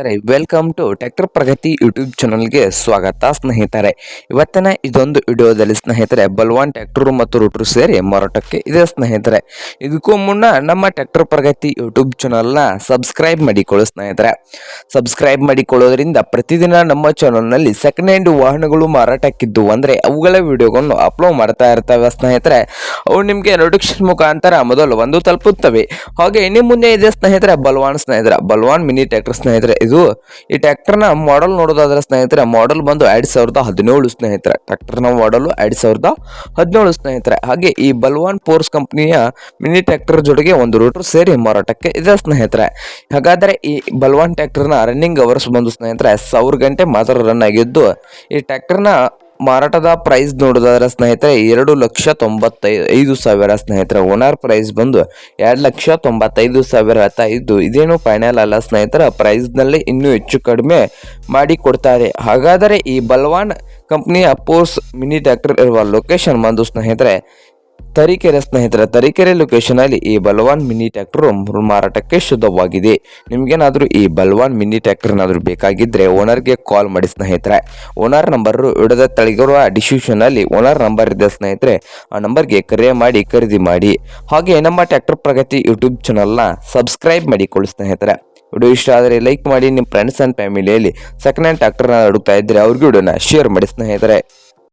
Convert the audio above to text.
ಸ್ನೇಹಿತರೆ welcome to tractor Pragati YouTube ಚಾನಲ್ಗೆ ಸ್ವಾಗತ. ಸ್ನೇಹಿತರೆ, ಇವತ್ತಿನ ಇದೊಂದು ವಿಡಿಯೋದಲ್ಲಿ ಸ್ನೇಹಿತರೆ ಬಲ್ವಾನ್ ಟ್ರ್ಯಾಕ್ಟರ್ ಮತ್ತು ರೂಟ್ರು ಸೇರಿ ಮಾರಾಟಕ್ಕೆ ಇದೆ ಸ್ನೇಹಿತರೆ. ಇದಕ್ಕೂ ಮುನ್ನ ನಮ್ಮ ಟ್ರ್ಯಾಕ್ಟರ್ ಪ್ರಗತಿ ಯೂಟ್ಯೂಬ್ ಚಾನಲ್ನ ಸಬ್ಸ್ಕ್ರೈಬ್ ಮಾಡಿಕೊಳ್ಳಿ ಸ್ನೇಹಿತರೆ. ಸಬ್ಸ್ಕ್ರೈಬ್ ಮಾಡಿಕೊಳ್ಳೋದ್ರಿಂದ ಪ್ರತಿದಿನ ನಮ್ಮ ಚಾನಲ್ನಲ್ಲಿ ಸೆಕೆಂಡ್ ಹ್ಯಾಂಡ್ ವಾಹನಗಳು ಮಾರಾಟಕ್ಕಿದ್ದು ಅಂದರೆ ಅವುಗಳ ವಿಡಿಯೋಗಳನ್ನು ಅಪ್ಲೋಡ್ ಮಾಡ್ತಾ ಇರ್ತವೆ ಸ್ನೇಹಿತರೆ. ಅವು ನಿಮಗೆ ನೋಟಿಫಿಕೇಶನ್ ಮುಖಾಂತರ ಮೊದಲು ಒಂದು ತಲುಪುತ್ತವೆ. ಹಾಗೆ ಇನ್ನು ಮುಂದೆ ಇದೆ ಸ್ನೇಹಿತರೆ ಬಲ್ವಾನ್ ಸ್ನೇಹಿತರೆ ಬಲ್ವಾನ್ ಮಿನಿ ಟ್ರ್ಯಾಕ್ಟರ್ ಸ್ನೇಹಿತರೆ ಇದು. ಈ ಟ್ರ್ಯಾಕ್ಟರ್ನ ಮಾಡೆಲ್ ನೋಡೋದಾದ್ರೆ ಸ್ನೇಹಿತರೆ ಮಾಡೆಲ್ ಬಂದು ಎರಡ್ ಸಾವಿರದ ಹದಿನೇಳು ಸ್ನೇಹಿತರೆ. ಟ್ರ್ಯಾಕ್ಟರ್ನ ಮಾಡೆಲ್ ಎರಡ್ ಸಾವಿರದ ಹದಿನೇಳು ಸ್ನೇಹಿತರೆ. ಹಾಗೆ ಈ ಬಲ್ವಾನ್ ಫೋರ್ಸ್ ಕಂಪನಿಯ ಮಿನಿ ಟ್ರ್ಯಾಕ್ಟರ್ ಜೊತೆಗೆ ಒಂದು ರೋಟರ್ ಸೇರಿ ಮಾರಾಟಕ್ಕೆ ಇದೆ ಸ್ನೇಹಿತರೆ. ಹಾಗಾದರೆ ಈ ಬಲ್ವಾನ್ ಟ್ರ್ಯಾಕ್ಟರ್ನ ರನ್ನಿಂಗ್ ಅವರ್ಸ್ ಬಂದು ಸ್ನೇಹಿತರೆ, ಸಾವಿರ ಗಂಟೆ ಮಾತ್ರ ರನ್ ಆಗಿದ್ದು, ಈ ಟ್ರ್ಯಾಕ್ಟರ್ನ ಮಾರಾಟದ ಪ್ರೈಸ್ ನೋಡೋದಾದ್ರೆ ಸ್ನೇಹಿತರೆ, ಎರಡು ಲಕ್ಷ ತೊಂಬತ್ತೈದು ಸಾವಿರ ಸ್ನೇಹಿತರೆ. ಓನರ್ ಪ್ರೈಸ್ ಬಂದು ಎರಡು ಲಕ್ಷ ತೊಂಬತ್ತೈದು ಸಾವಿರ ಇದ್ದು, ಇದೇನು ಫೈನಲ್ ಅಲ್ಲ ಸ್ನೇಹಿತರ. ಪ್ರೈಸ್ನಲ್ಲಿ ಇನ್ನೂ ಹೆಚ್ಚು ಕಡಿಮೆ ಮಾಡಿ ಕೊಡ್ತಾರೆ. ಹಾಗಾದರೆ ಈ ಬಲ್ವಾನ್ ಕಂಪ್ನಿಯ ಪೋರ್ಸ್ ಮಿನಿ ಟ್ರ್ಯಾಕ್ಟರ್ ಇರುವ ಲೊಕೇಶನ್ ಬಂದು ಸ್ನೇಹಿತರೆ ತರೀಕೆರೆ ಸ್ನೇಹಿತರೆ, ತರೀಕೆರೆ ಲೊಕೇಶನ್ ಅಲ್ಲಿ ಈ ಬಲವಾನ್ ಮಿನಿ ಟ್ಯಾಕ್ಟರ್ ಮಾರಾಟಕ್ಕೆ ಶುದ್ಧವಾಗಿದೆ. ನಿಮ್ಗೇನಾದರೂ ಈ ಬಲವಾನ್ ಮಿನಿ ಟ್ಯಾಕ್ಟರ್ ಏನಾದರೂ ಬೇಕಾಗಿದ್ದರೆ ಓನರ್ಗೆ ಕಾಲ್ ಮಾಡಿ ಸ್ನೇಹಿತರೆ. ಓನರ್ ನಂಬರ್ ಇಡದ ತಳಗಿರುವ ಡಿಸ್ಕ್ರಿಪ್ಷನ್ ಓನರ್ ನಂಬರ್ ಇದೆ ಸ್ನೇಹಿತರೆ. ಆ ನಂಬರ್ಗೆ ಕರೆ ಮಾಡಿ, ಖರೀದಿ ಮಾಡಿ. ಹಾಗೆ ನಮ್ಮ ಟ್ಯಾಕ್ಟರ್ ಪ್ರಗತಿ ಯೂಟ್ಯೂಬ್ ಚಾನಲ್ನ ಸಬ್ಸ್ಕ್ರೈಬ್ ಮಾಡಿಕೊಳ್ಳಿ ಸ್ನೇಹಿತರೆ. ವಿಡಿಯೋ ಇಷ್ಟ ಆದರೆ ಲೈಕ್ ಮಾಡಿ ನಿಮ್ಮ ಫ್ರೆಂಡ್ಸ್ ಆ್ಯಂಡ್ ಫ್ಯಾಮಿಲಿಯಲ್ಲಿ ಸೆಕೆಂಡ್ ಹ್ಯಾಂಡ್ ಟ್ಯಾಕ್ಟರ್ನ ಹುಡುಕ್ತಾ ಇದ್ದರೆ ಅವ್ರಿಗೂ ವಿಡಿಯೋನ ಶೇರ್ ಮಾಡಿ ಸ್ನೇಹಿತರೆ.